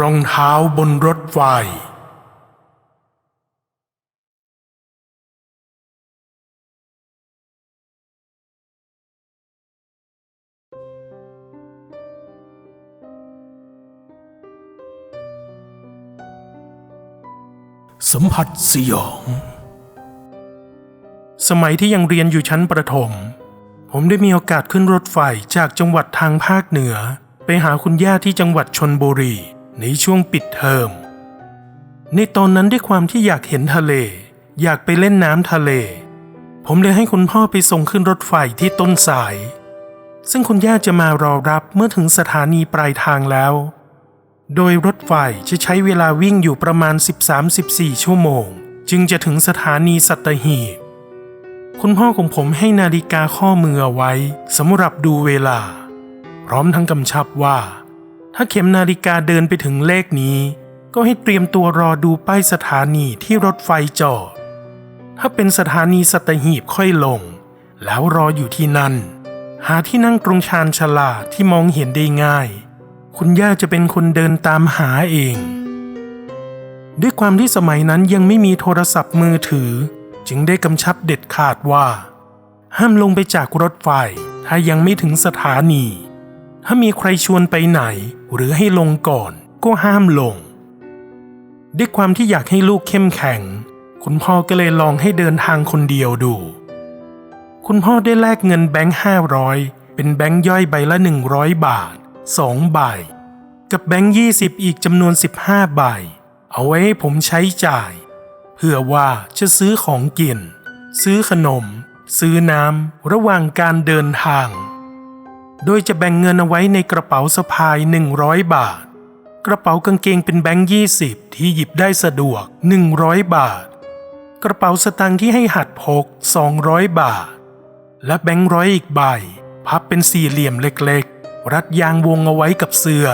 รองเท้าบนรถไฟ สัมผัสสยอง สมัยที่ยังเรียนอยู่ชั้นประถม ผมได้มีโอกาสขึ้นรถไฟจากจังหวัดทางภาคเหนือ ไปหาคุณย่าที่จังหวัดชนบุรี ในช่วงปิดเทอม ในตอนนั้นด้วยความที่อยากเห็นทะเล อยากไปเล่นน้ำทะเล ผมเลยให้คุณพ่อไปส่งขึ้นรถไฟที่ต้นสาย ซึ่งคุณย่าจะมารอรับเมื่อถึงสถานีปลายทางแล้ว โดยรถไฟจะใช้เวลาวิ่งอยู่ประมาณ 13-14 ชั่วโมง จึงจะถึงสถานีสัตหีบ คุณพ่อของผมให้นาฬิกาข้อมือไว้สำหรับดูเวลา พร้อมทั้งกำชับว่า ถ้าเข็มนาฬิกาเดินไปถึงเลขนี้ ก็ให้เตรียมตัวรอดูป้ายสถานีที่รถไฟจอด ถ้าเป็นสถานีสัตหีบค่อยลง แล้วรออยู่ที่นั่น หาที่นั่งตรงชานชลาที่มองเห็นได้ง่าย คุณย่าจะเป็นคนเดินตามหาเอง ด้วยความที่สมัยนั้นยังไม่มีโทรศัพท์มือถือ จึงได้กำชับเด็ดขาดว่า ห้ามลงไปจากรถไฟถ้ายังไม่ถึงสถานี ถ้ามีใครชวนไปไหน หรือให้ลงก่อนก็ห้ามลง ด้วยความที่อยากให้ลูกเข้มแข็ง คุณพ่อก็เลยลองให้เดินทางคนเดียวดู คุณพ่อได้แลกเงินแบงค์ห้าร้อยเป็นแบงค์ย่อยใบละหนึ่งร้อยบาทสองใบ กับแบงค์ยี่สิบอีกจำนวนสิบห้าใบ เอาไว้ให้ผมใช้จ่าย เพื่อว่าจะซื้อของกิน ซื้อขนม ซื้อน้ำระหว่างการเดินทาง โดยจะแบ่งเงินเอาไว้ในกระเป๋าสะพาย 100 บาท กระเป๋ากางเกงเป็นแบงค์20ที่หยิบได้สะดวก 100 บาท กระเป๋าสตางค์ที่ให้หัดพก 200 บาท และแบงค์ร้อยอีกใบ พับเป็นสี่เหลี่ยมเล็กๆ รัดยางวงเอาไว้กับเสื้อ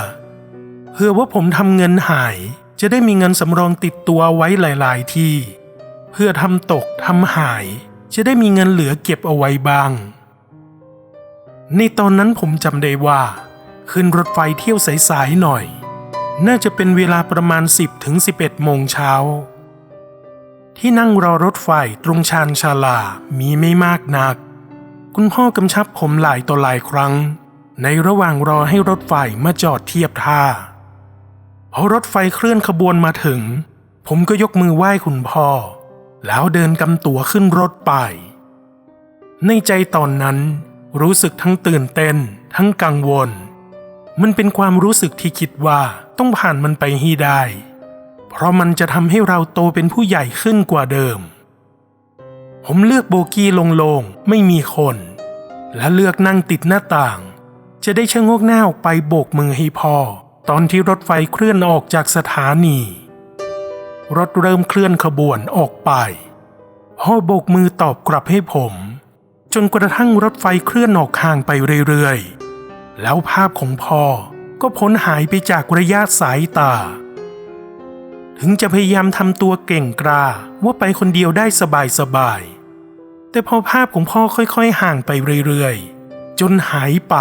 เพื่อว่าผมทำเงินหายจะได้มีเงินสำรองติดตัวไว้หลาย ๆ ที่ เพื่อทำตกทำหาย จะได้มีเงินเหลือเก็บเอาไว้บ้าง ในตอนนั้นผมจำได้ว่า ขึ้นรถไฟเที่ยวสายๆหน่อย น่าจะเป็นเวลาประมาณ 10ถึง11 โมงเช้า ที่นั่งรอรถไฟตรงชานชาลามีไม่มากนัก คุณพ่อกำชับผมหลายต่อหลายครั้ง ในระหว่างรอให้รถไฟมาจอดเทียบท่าพอรถไฟเคลื่อนขบวนมาถึง ผมก็ยกมือไหว้คุณพ่อ แล้วเดินกำตั๋วขึ้นรถไป ในใจตอนนั้น รู้สึกทั้งตื่นเต้น ทั้งกังวล มันเป็นความรู้สึกที่คิดว่าต้องผ่านมันไปให้ได้ เพราะมันจะทำให้เราโตเป็นผู้ใหญ่ขึ้นกว่าเดิม ผมเลือกโบกี้โลงๆ ไม่มีคน และเลือกนั่งติดหน้าต่าง จะได้ชะโงกหน้าออกไปโบกมือให้พ่อ ตอนที่รถไฟเคลื่อนออกจากสถานี รถเริ่มเคลื่อนขบวนออกไปพ่อโบกมือตอบกลับให้ผม จนกระทั่งรถไฟเคลื่อนออกห่างไปเรื่อยๆ แล้วภาพของพ่อก็พ้นหายไปจากระยะสายตา ถึงจะพยายามทำตัวเก่งกล้าว่าไปคนเดียวได้สบายๆ แต่พอภาพของพ่อค่อยๆ ห่างไปเรื่อยๆ จนหายไป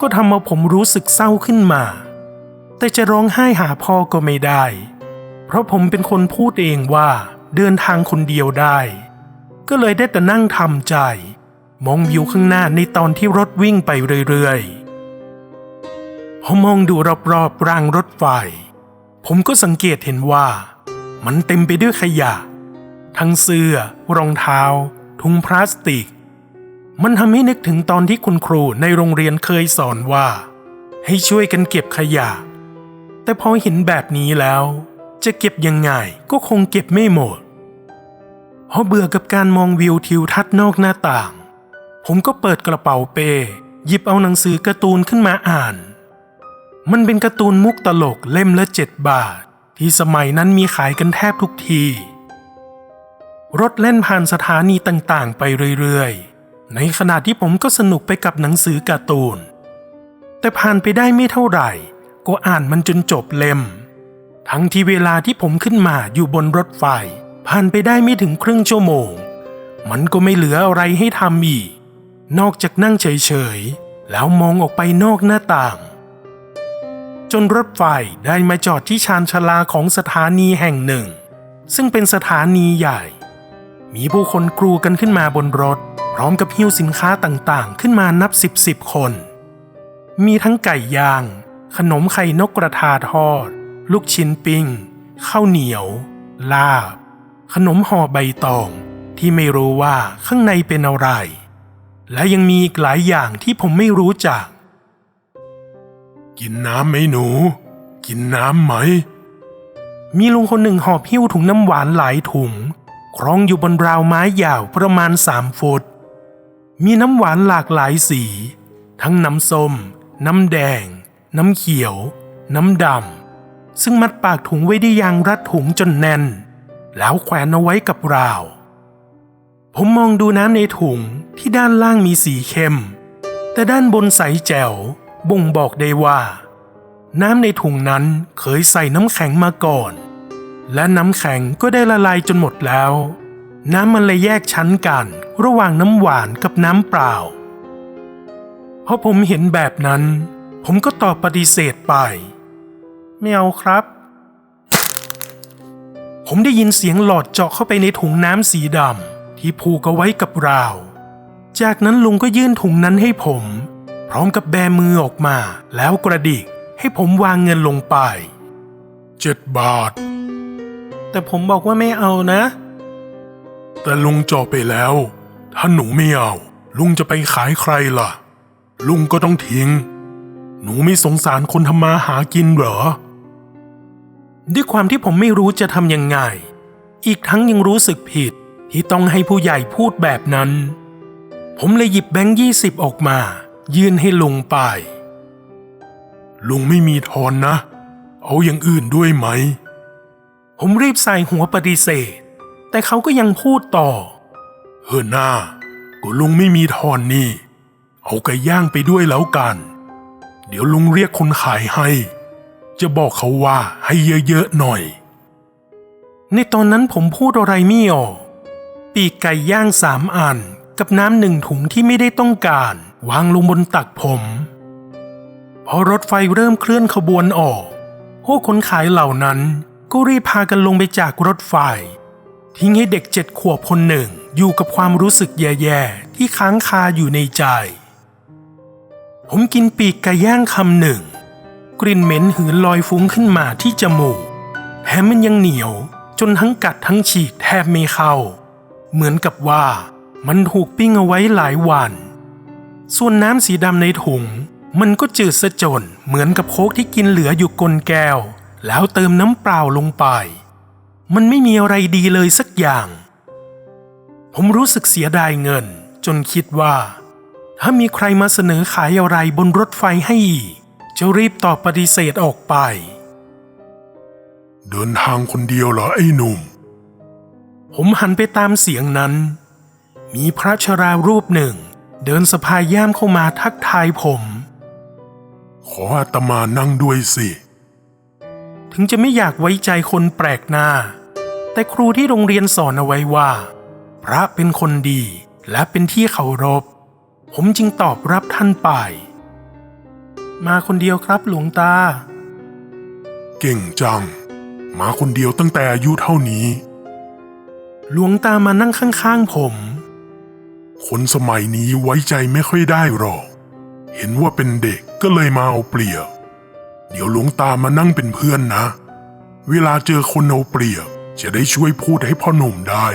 ก็ทำเอาผมรู้สึกเศร้าขึ้นมา แต่จะร้องไห้หาพ่อก็ไม่ได้ เพราะผมเป็นคนพูดเองว่าเดินทางคนเดียวได้ ก็เลยได้แต่นั่งทำใจ มองวิวข้างหน้าในตอนที่รถวิ่งไปเรื่อยๆพอมองดูรอบๆรางรถไฟ ผมก็สังเกตเห็นว่า มันเต็มไปด้วยขยะ ทั้งเสื้อ รองเท้า ถุงพลาสติก มันทำให้นึกถึงตอนที่คุณครูในโรงเรียนเคยสอนว่า ให้ช่วยกันเก็บขยะ แต่พอเห็นแบบนี้แล้ว จะเก็บยังไงก็คงเก็บไม่หมด พราะเบื่อกับการมองวิวทิวทัศน์นอกหน้าต่าง ผมก็เปิดกระเป๋าเป้หยิบเอาหนังสือการ์ตูนขึ้นมาอ่าน มันเป็นการ์ตูนมุกตลกเล่มละเจ็ดบาท ที่สมัยนั้นมีขายกันแทบทุกที รถเล่นผ่านสถานีต่างๆ ไปเรื่อยๆ ในขณะที่ผมก็สนุกไปกับหนังสือการ์ตูน แต่ผ่านไปได้ไม่เท่าไหร่ ก็อ่านมันจนจบเล่ม ทั้งที่เวลาที่ผมขึ้นมาอยู่บนรถไฟ ผ่านไปได้ไม่ถึงครึ่งชั่วโมง มันก็ไม่เหลืออะไรให้ทำอีก นอกจากนั่งเฉยๆ แล้วมองออกไปนอกหน้าต่าง จนรถไฟได้มาจอดที่ชานชาลาของสถานีแห่งหนึ่ง ซึ่งเป็นสถานีใหญ่ มีผู้คนกรูกันขึ้นมาบนรถ พร้อมกับหิ้วสินค้าต่างๆ ขึ้นมานับสิบสิบคน มีทั้งไก่ย่าง ขนมไข่นกกระทาทอด ลูกชิ้นปิ้งข้าวเหนียว ลาบ ขนมห่อใบตองที่ไม่รู้ว่าข้างในเป็นอะไร และยังมีอีกหลายอย่างที่ผมไม่รู้จัก กินน้ำไหมหนู กินน้ำไหม มีลุงคนหนึ่งหอบหิ้วถุงน้ำหวานหลายถุงคล้องอยู่บนราวไม้ยาวประมาณสามฟุต มีน้ำหวานหลากหลายสี ทั้งน้ำส้ม น้ำแดง น้ำเขียว น้ำดำ ซึ่งมัดปากถุงไว้ด้วยยางรัดถุงจนแน่น แล้วแขวนเอาไว้กับราว ผมมองดูน้ำในถุงที่ด้านล่างมีสีเข้ม แต่ด้านบนใสแจ๋วบ่งบอกได้ว่า น้ำในถุงนั้นเคยใส่น้ำแข็งมาก่อน และน้ำแข็งก็ได้ละลายจนหมดแล้ว น้ำมันเลยแยกชั้นกันระหว่างน้ำหวานกับน้ำเปล่าพอผมเห็นแบบนั้น ผมก็ตอบปฏิเสธไป ไม่เอาครับ ผมได้ยินเสียงหลอดเจาะเข้าไปในถุงน้ำสีดำที่ผูกเอาไว้กับราว จากนั้นลุงก็ยื่นถุงนั้นให้ผม พร้อมกับแบมือออกมาแล้วกระดิกให้ผมวางเงินลงไปเจ็ดบาท แต่ผมบอกว่าไม่เอานะ แต่ลุงเจาะไปแล้ว ถ้าหนูไม่เอา ลุงจะไปขายใครล่ะ ลุงก็ต้องทิ้ง หนูไม่สงสารคนทำมาหากินเหรอ ด้วยความที่ผมไม่รู้จะทำยังไง อีกทั้งยังรู้สึกผิดที่ต้องให้ผู้ใหญ่พูดแบบนั้น ผมเลยหยิบแบงค์ยี่สิบออกมา ยื่นให้ลุงไป ลุงไม่มีทอนนะ เอาอย่างอื่นด้วยไหม ผมรีบใส่หัวปฏิเสธ แต่เขาก็ยังพูดต่อ เฮ้อหน้าก็ลุงไม่มีทอนนี่ เอาไก่ย่างไปด้วยแล้วกัน เดี๋ยวลุงเรียกคนขายให้ จะบอกเขาว่าให้เยอะๆหน่อย ในตอนนั้นผมพูดอะไรไม่ออก ปีกไก่ย่างสามอันกับน้ำหนึ่งถุงที่ไม่ได้ต้องการ วางลงบนตักผมพอรถไฟเริ่มเคลื่อนขบวนออก พวกคนขายเหล่านั้นก็รีบพากันลงไปจากรถไฟ ทิ้งให้เด็กเจ็ดขวบคนหนึ่งอยู่กับความรู้สึกแย่ๆ ที่ค้างคาอยู่ในใจ ผมกินปีกไก่ย่างคำหนึ่ง กลิ่นเหม็นหืนลอยฟุ้งขึ้นมาที่จมูกแถมมันยังเหนียวจนทั้งกัดทั้งฉีกแทบไม่เข้า เหมือนกับว่ามันถูกปิ้งเอาไว้หลายวัน ส่วนน้ำสีดำในถุง มันก็จืดซะจนเหมือนกับโค้กที่กินเหลืออยู่กลแก้ว แล้วเติมน้ำเปล่าลงไป มันไม่มีอะไรดีเลยสักอย่าง ผมรู้สึกเสียดายเงิน จนคิดว่า ถ้ามีใครมาเสนอขายอะไรบนรถไฟให้อีก จะรีบตอบปฏิเสธออกไป เดินทางคนเดียวเหรอไอ้หนุ่ม ผมหันไปตามเสียงนั้น มีพระชรารูปหนึ่ง เดินสะพายย่ามเข้ามาทักทายผม ขออาตมานั่งด้วยสิ ถึงจะไม่อยากไว้ใจคนแปลกหน้า แต่ครูที่โรงเรียนสอนเอาไว้ว่า พระเป็นคนดีและเป็นที่เคารพ ผมจึงตอบรับท่านไป มาคนเดียวครับหลวงตา เก่งจัง มาคนเดียวตั้งแต่อายุเท่านี้ หลวงตามานั่งข้างๆผม คนสมัยนี้ไว้ใจไม่ค่อยได้หรอก เห็นว่าเป็นเด็กก็เลยมาเอาเปรียบ เดี๋ยวหลวงตามานั่งเป็นเพื่อนนะ เวลาเจอคนเอาเปรียบ จะได้ช่วยพูดให้พ่อหนุ่มได้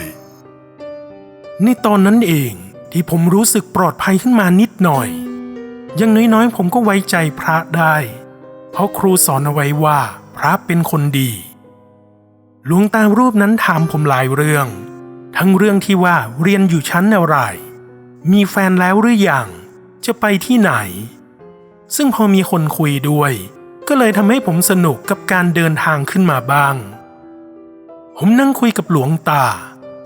ในตอนนั้นเองที่ผมรู้สึกปลอดภัยขึ้นมานิดหน่อยอ ยังน้อยๆผมก็ไว้ใจพระได้ เพราะครูสอนเอาไว้ว่าพระเป็นคนดีหลวงตารูปนั้นถามผมหลายเรื่อง ทั้งเรื่องที่ว่าเรียนอยู่ชั้นอะไร มีแฟนแล้วหรือยัง จะไปที่ไหน ซึ่งพอมีคนคุยด้วย ก็เลยทำให้ผมสนุกกับการเดินทางขึ้นมาบ้าง ผมนั่งคุยกับหลวงตา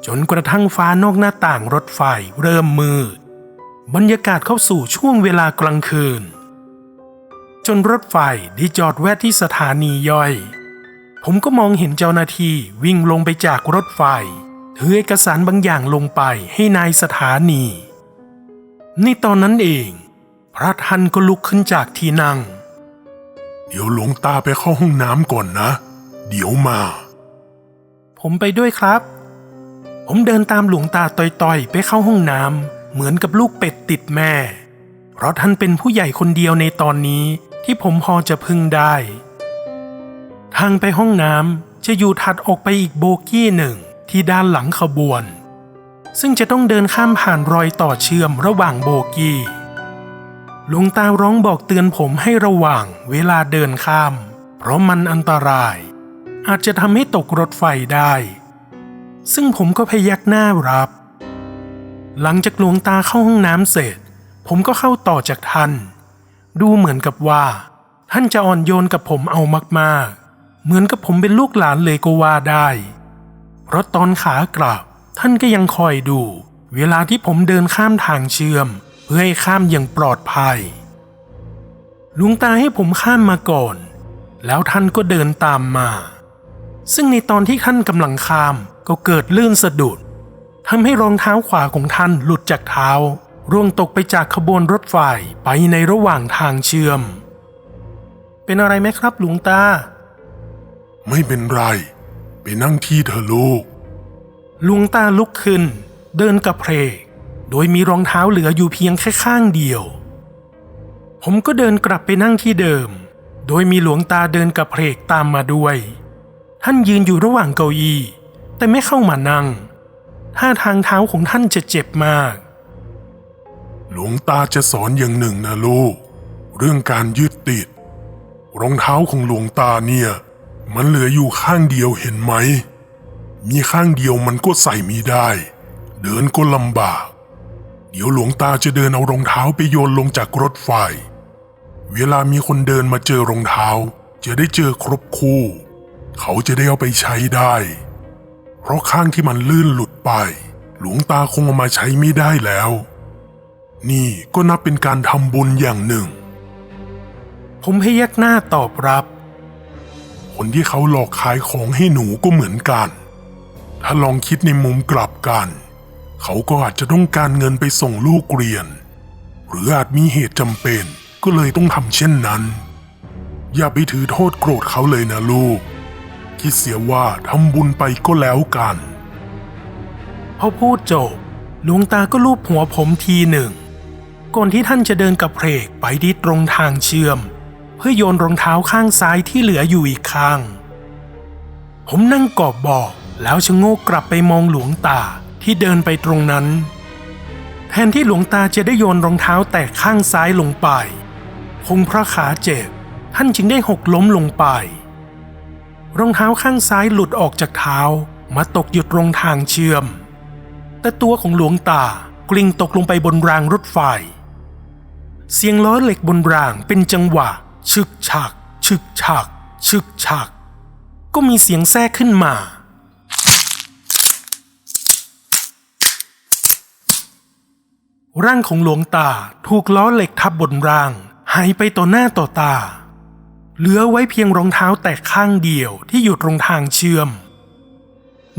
จนกระทั่งฟ้านอกหน้าต่างรถไฟเริ่มมืด บรรยากาศเข้าสู่ช่วงเวลากลางคืน จนรถไฟได้จอดแวะที่สถานีย่อย ผมก็มองเห็นเจ้าหน้าที่วิ่งลงไปจากรถไฟ ถือเอกสารบางอย่างลงไปให้นายสถานี ในตอนนั้นเอง พระท่านก็ลุกขึ้นจากที่นั่งนเดี๋ยวหลวงตาไปเข้าห้องน้ำก่อนนะ เดี๋ยวมา ผมไปด้วยครับ ผมเดินตามหลวงตาต่อยๆ ไปเข้าห้องน้ำ เหมือนกับลูกเป็ดติดแม่ เพราะท่านเป็นผู้ใหญ่คนเดียวในตอนนี้ที่ผมพอจะพึ่งได้ ทางไปห้องน้ำจะอยู่ถัดออกไปอีกโบกี้หนึ่งที่ด้านหลังขบวน ซึ่งจะต้องเดินข้ามผ่านรอยต่อเชื่อมระหว่างโบกี้หลวงตาร้องบอกเตือนผมให้ระวังเวลาเดินข้าม เพราะมันอันตราย อาจจะทำให้ตกรถไฟได้ ซึ่งผมก็พยักหน้ารับ หลังจากหลวงตาเข้าห้องน้ำเสร็จ ผมก็เข้าต่อจากท่าน ดูเหมือนกับว่า ท่านจะอ่อนโยนกับผมเอามากๆ เหมือนกับผมเป็นลูกหลานเลยก็ว่าได้เพราะตอนขากลับท่านก็ยังคอยดู เวลาที่ผมเดินข้ามทางเชื่อม เพื่อให้ข้ามอย่างปลอดภัยหลวงตาให้ผมข้ามมาก่อน แล้วท่านก็เดินตามมา ซึ่งในตอนที่ท่านกำลังข้ามก็เกิดลื่นสะดุด ทำให้รองเท้าขวาของท่านหลุดจากเท้า ร่วงตกไปจากขบวนรถไฟไปในระหว่างทางเชื่อม เป็นอะไรไหมครับหลวงตา ไม่เป็นไร ไปนั่งที่เธอะลูกหลวงตาลุกขึ้น เดินกับเพลกโดยมีรองเท้าเหลืออยู่เพียงแค่ข้างเดียว ผมก็เดินกลับไปนั่งที่เดิม โดยมีหลวงตาเดินกับเพลกตามมาด้วย ท่านยืนอยู่ระหว่างเก้าอี้แต่ไม่เข้ามานั่ง ท่าทางเท้าของท่านจะเจ็บมาก หลวงตาจะสอนอย่างหนึ่งนะลูก เรื่องการยึดติด รองเท้าของหลวงตาเนี่ย มันเหลืออยู่ข้างเดียวเห็นไหม มีข้างเดียวมันก็ใส่ไม่ได้ เดินก็ลำบาก เดี๋ยวหลวงตาจะเดินเอารองเท้าไปโยนลงจากรถไฟ เวลามีคนเดินมาเจอรองเท้า จะได้เจอครบคู่ เขาจะได้เอาไปใช้ได้ เพราะข้างที่มันลื่นหลุดไป หลวงตาคงเอามาใช้ไม่ได้แล้ว นี่ก็นับเป็นการทำบุญอย่างหนึ่ง ผมพยักหน้าตอบรับ คนที่เขาหลอกขายของให้หนูก็เหมือนกัน ถ้าลองคิดในมุมกลับกัน เขาก็อาจจะต้องการเงินไปส่งลูกเรียน หรืออาจมีเหตุจำเป็นก็เลยต้องทำเช่นนั้น อย่าไปถือโทษโกรธเขาเลยนะลูก คิดเสียว่าทำบุญไปก็แล้วกันพอพูดจบหลวงตาก็ลูบหัวผมทีหนึ่ง ก่อนที่ท่านจะเดินกับเพลกไปที่ตรงทางเชื่อม เพื่อโยนรองเท้าข้างซ้ายที่เหลืออยู่อีกข้าง ผมนั่งกอบบอกแล้วชะโงกกลับไปมองหลวงตาที่เดินไปตรงนั้น แทนที่หลวงตาจะได้โยนรองเท้าแตกข้างซ้ายลงไปคงเพราะขาเจ็บท่านจึงได้หกล้มลงไป รองเท้าข้างซ้ายหลุดออกจากเท้ามาตกอยู่ตรงทางเชื่อม แต่ตัวของหลวงตากลิ้งตกลงไปบนรางรถไฟ เสียงล้อเหล็กบนรางเป็นจังหวะ ชึกฉัก ชึกฉัก ชึกฉัก ก็มีเสียงแทรกขึ้นมา ร่างของหลวงตาถูกล้อเหล็กทับบนรางหายไปต่อหน้าต่อตา เหลือไว้เพียงรองเท้าแตกข้างเดียวที่อยู่ตรงทางเชื่อม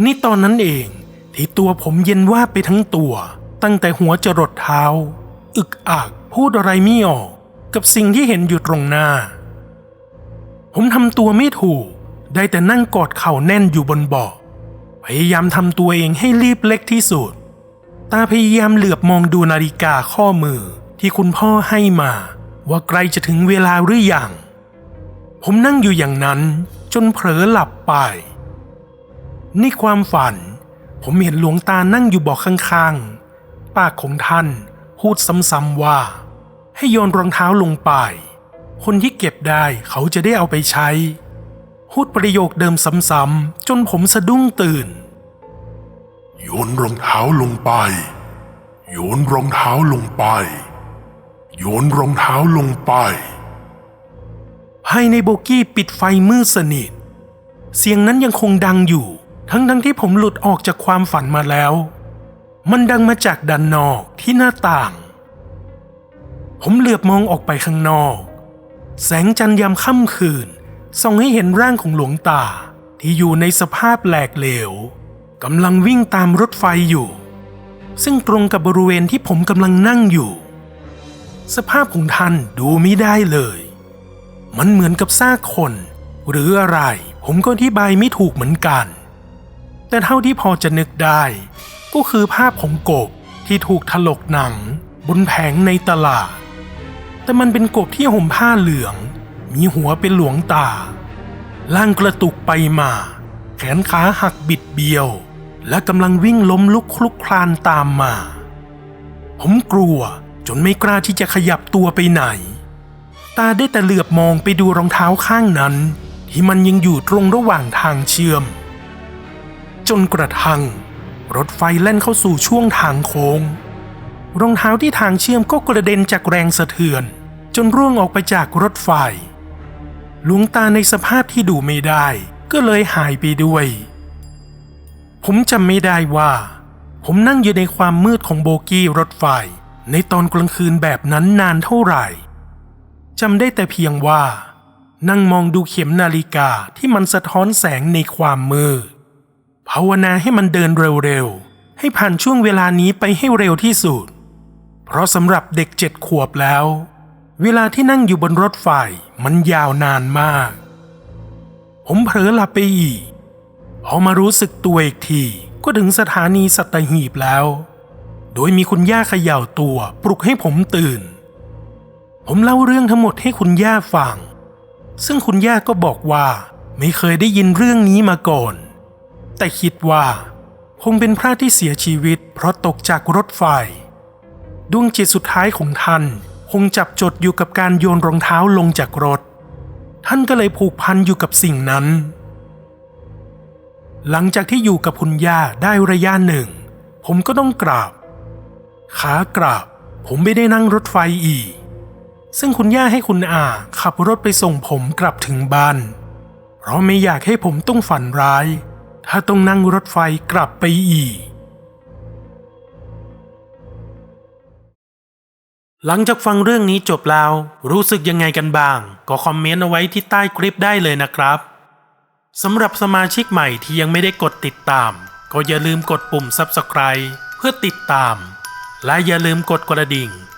นี่ตอนนั้นเองที่ตัวผมเย็นว่าไปทั้งตัว ตั้งแต่หัวจรดเท้า อึกอักพูดอะไรไม่ออกกับสิ่งที่เห็นอยู่ตรงหน้า ผมทำตัวไม่ถูก ได้แต่นั่งกอดเข่าแน่นอยู่บนเบาะพยายามทำตัวเองให้รีบเล็กที่สุด ตาพยายามเหลือบมองดูนาฬิกาข้อมือที่คุณพ่อให้มา ว่าใกล้จะถึงเวลาหรือยัง ผมนั่งอยู่อย่างนั้นจนเผลอหลับไป ในความฝัน ผมเห็นหลวงตานั่งอยู่เบอกข้างๆ ปากของท่านพูดซ้ำๆว่า ให้โยนรองเท้าลงไป คนที่เก็บได้เขาจะได้เอาไปใช้ พูดประโยคเดิมซ้ำๆจนผมสะดุ้งตื่น โยนรองเท้าลงไป โยนรองเท้าลงไป โยนรองเท้าลงไป ภายในโบกี้ปิดไฟมืดสนิท เสียงนั้นยังคงดังอยู่ ทั้งทั้งที่ผมหลุดออกจากความฝันมาแล้ว มันดังมาจากด้านนอกที่หน้าต่าง ผมเหลือบมองออกไปข้างนอก แสงจันทร์ยามค่ำคืนส่องให้เห็นร่างของหลวงตาที่อยู่ในสภาพแหลกเหลวกำลังวิ่งตามรถไฟอยู่ ซึ่งตรงกับบริเวณที่ผมกำลังนั่งอยู่ สภาพของท่านดูไม่ได้เลย มันเหมือนกับซากคน หรืออะไร ผมก็อธิบายไม่ถูกเหมือนกัน แต่เท่าที่พอจะนึกได้ ก็คือภาพของกบที่ถูกถลกหนัง บนแผงในตลาด แต่มันเป็นกบที่ห่มผ้าเหลือง มีหัวเป็นหลวงตา ล่างกระตุกไปมา แขนขาหักบิดเบี้ยว และกำลังวิ่งล้มลุกคลุกคลานตามมา ผมกลัวจนไม่กล้าที่จะขยับตัวไปไหน ตาได้แต่เหลือบมองไปดูรองเท้าข้างนั้น ที่มันยังอยู่ตรงระหว่างทางเชื่อม จนกระทั่งรถไฟแล่นเข้าสู่ช่วงทางโค้ง รองเท้าที่ทางเชื่อมก็กระเด็นจากแรงสะเทือน จนร่วงออกไปจากรถไฟหลวงตาในสภาพที่ดูไม่ได้ ก็เลยหายไปด้วย ผมจำไม่ได้ว่า ผมนั่งอยู่ในความมืดของโบกี้รถไฟ ในตอนกลางคืนแบบนั้นนานเท่าไหร่ จำได้แต่เพียงว่า นั่งมองดูเข็มนาฬิกาที่มันสะท้อนแสงในความมืดภาวนาให้มันเดินเร็วๆ ให้ผ่านช่วงเวลานี้ไปให้เร็วที่สุด เพราะสำหรับเด็กเจ็ดขวบแล้ว เวลาที่นั่งอยู่บนรถไฟมันยาวนานมาก ผมเผลอหลับไปอีกพอมารู้สึกตัวอีกทีก็ถึงสถานีสัตหีบแล้ว โดยมีคุณย่าเขย่าตัวปลุกให้ผมตื่น ผมเล่าเรื่องทั้งหมดให้คุณย่าฟัง ซึ่งคุณย่าก็บอกว่าไม่เคยได้ยินเรื่องนี้มาก่อน แต่คิดว่า คงเป็นพระที่เสียชีวิต เพราะตกจากรถไฟ ดวงจิตสุดท้ายของท่าน คงจับจดอยู่กับการโยนรองเท้าลงจากรถ ท่านก็เลยผูกพันอยู่กับสิ่งนั้น หลังจากที่อยู่กับคุณย่าได้ระยะหนึ่ง ผมก็ต้องกราบ ขากราบ ผมไม่ได้นั่งรถไฟอีก ซึ่งคุณย่าให้คุณอาขับรถไปส่งผมกลับถึงบ้าน เพราะไม่อยากให้ผมต้องฝันร้าย ถ้าต้องนั่งรถไฟกลับไปอีก หลังจากฟังเรื่องนี้จบแล้ว รู้สึกยังไงกันบ้าง ก็คอมเมนต์เอาไว้ที่ใต้คลิปได้เลยนะครับสำหรับสมาชิกใหม่ที่ยังไม่ได้กดติดตาม ก็อย่าลืมกดปุ่ม Subscribe เพื่อติดตาม และอย่าลืมกดกระดิ่ง